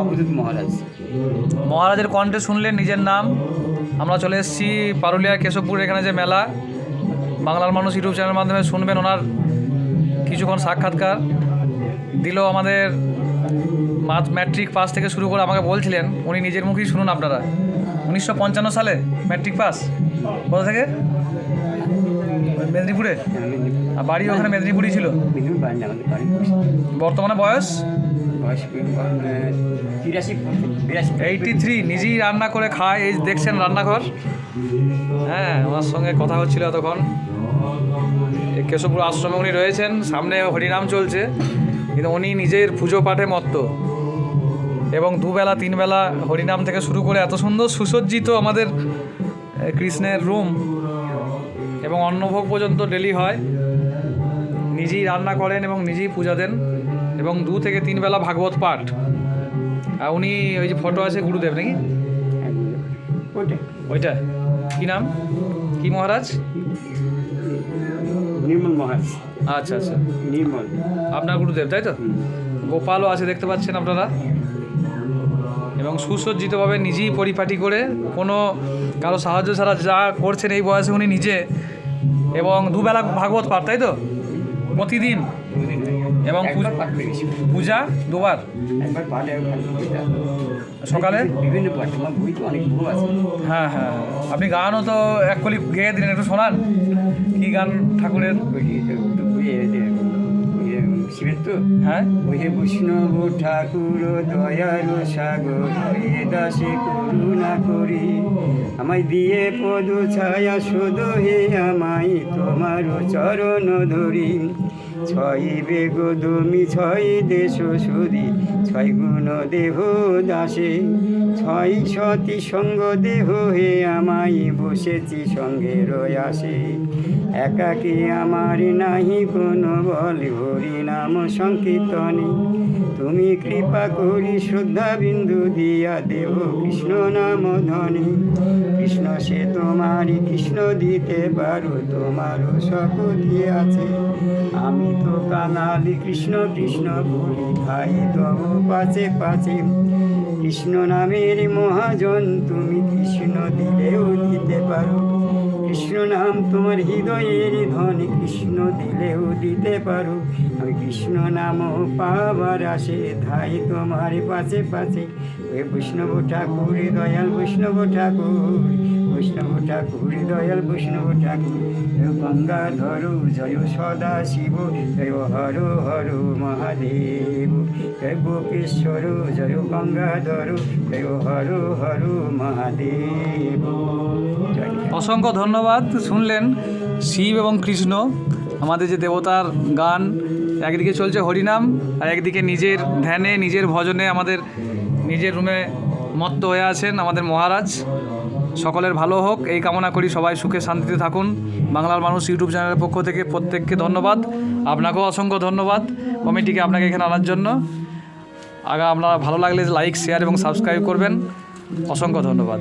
অবধূত মহারাজ। মহারাজের কণ্ঠে শুনলেন নিজের নাম। আমরা চলে এসেছি পারুলিয়া কেশবপুর, এখানে যে মেলা। বাংলার মানুষ ইউটিউব চ্যানেলের মাধ্যমে শুনবেন ওনার কিছুক্ষণ সাক্ষাৎকার। দিল আমাদের ম্যাট্রিক পাস থেকে শুরু করে আমাকে বলছিলেন, উনি নিজের মুখেই শুনুন আপনারা। উনিশশো পঞ্চান্ন সালে ম্যাট্রিক পাস কোথা থেকে? মেদিনীপুরে? আর বাড়ি ওখানে মেদিনীপুরই ছিল? বর্তমানে বয়স? এইটি থ্রি নিজেই রান্না করে খায়, এই দেখছেন রান্নাঘর। হ্যাঁ ওনার সঙ্গে কথা হচ্ছিল এই কেশবপুর আশ্রমে উনি রয়েছেন, সামনে হরিনাম চলছে, কিন্তু উনি নিজের পুজো পাঠে মত্ত। এবং দুবেলা, তিনবেলা হরিনাম থেকে শুরু করে এত সুন্দর সুসজ্জিত আমাদের কৃষ্ণের রুম এবং অন্নভোগ পর্যন্ত ডেলি হয়। নিজেই রান্না করেন এবং নিজেই পূজা দেন। এবং দু থেকে তিন বেলা ভাগবত পাঠ। আর উনি ওই যে ফটো আছে গুরুদেব নাকি? ওইটা। কি নাম? কি মহারাজ? নির্মল মহারাজ। আচ্ছা আচ্ছা। নির্মল। আপনার গুরুদেব তাই তো? গোপালও আছে দেখতে পাচ্ছেন আপনারা? এবং সুসজ্জিতভাবে নিজেই পরিপাটি করে কোনো কারও সাহায্য ছাড়া যা করছেন এই বয়সে উনি নিজে এবং দুবেলা ভাগবত পাঠ তাই তো? প্রতিদিন। এবং পূজ- দুবার। সকালে? বিভিন্ন বই তো অনেক আছে। হ্যাঁ হ্যাঁ। আপনি গানও তো এক কলি গেয়ে দিলেন একটু শোনান। কি গান ঠাকুরের? বৈষ্ণব ঠাকুর দয়ার সাগর হে দাসে করুণা করি। আমায় দিয়ে পদ ছায়া শুধু হে আমায়, তোমার চরণ ধরি। ছয় বেগ দমি, ছয় দেশ সুদি ছয় গুণ দেহ দাসে। ছয় সতী সঙ্গ দেহ হে আমায়, বসেছি সঙ্গে রয়াসে। একাকি আমার নাহি কোনো বল, হরি নাম সংকীর্তনে তুমি কৃপা করি, শ্রদ্ধা বিন্দু দিয়া দেব কৃষ্ণ নাম ধনে কৃষ্ণ, সে তোমারই কৃষ্ণ দিতে পারো, তোমারও শপথি আছে। আমি তো কাঙালি, কৃষ্ণ কৃষ্ণ বলি খাই তব পাচে পাচে কৃষ্ণ নামের মহাজন, তুমি কৃষ্ণ দিলেও দিতে পারো। কৃষ্ণ নাম তোমার হৃদয়ের ধন কৃষ্ণ দিলেও দিতে পারো। কৃষ্ণ নাম পাবার আসে, ধাই তোমার পাশে পাশে। ওই বৈষ্ণব ঠাকুর, দয়াল বৈষ্ণব ঠাকুর বৈষ্ণব ঠাকুর দয়াল বৈষ্ণব ঠাকুর। গঙ্গাধর জয় সদা শিব জয় হর হর মহাদেব। জয় গোপেশ্বর, জয় গঙ্গাধর জয় হর হর মহাদেব। অসংখ্য ধন্যবাদ। শুনলেন শিব এবং কৃষ্ণ, আমাদের যে দেবতার গান, একদিকে চলছে হরিনাম, আর একদিকে নিজের ধ্যানে, নিজের ভজনে আমাদের নিজের রুমে মত্ত হয়ে আছেন আমাদের মহারাজ। সকলের ভালো হোক। এই কামনা করি সবাই সুখে শান্তিতে থাকুন। বাংলার মানুষ ইউটিউব চ্যানেলের পক্ষ থেকে প্রত্যেককে ধন্যবাদ। আপনাকেও অসংখ্য ধন্যবাদ কমিটিকে আপনাকে এখানে আনার জন্য। আগা আপনারা ভালো লাগলে লাইক শেয়ার এবং সাবস্ক্রাইব করবেন। অসংখ্য ধন্যবাদ।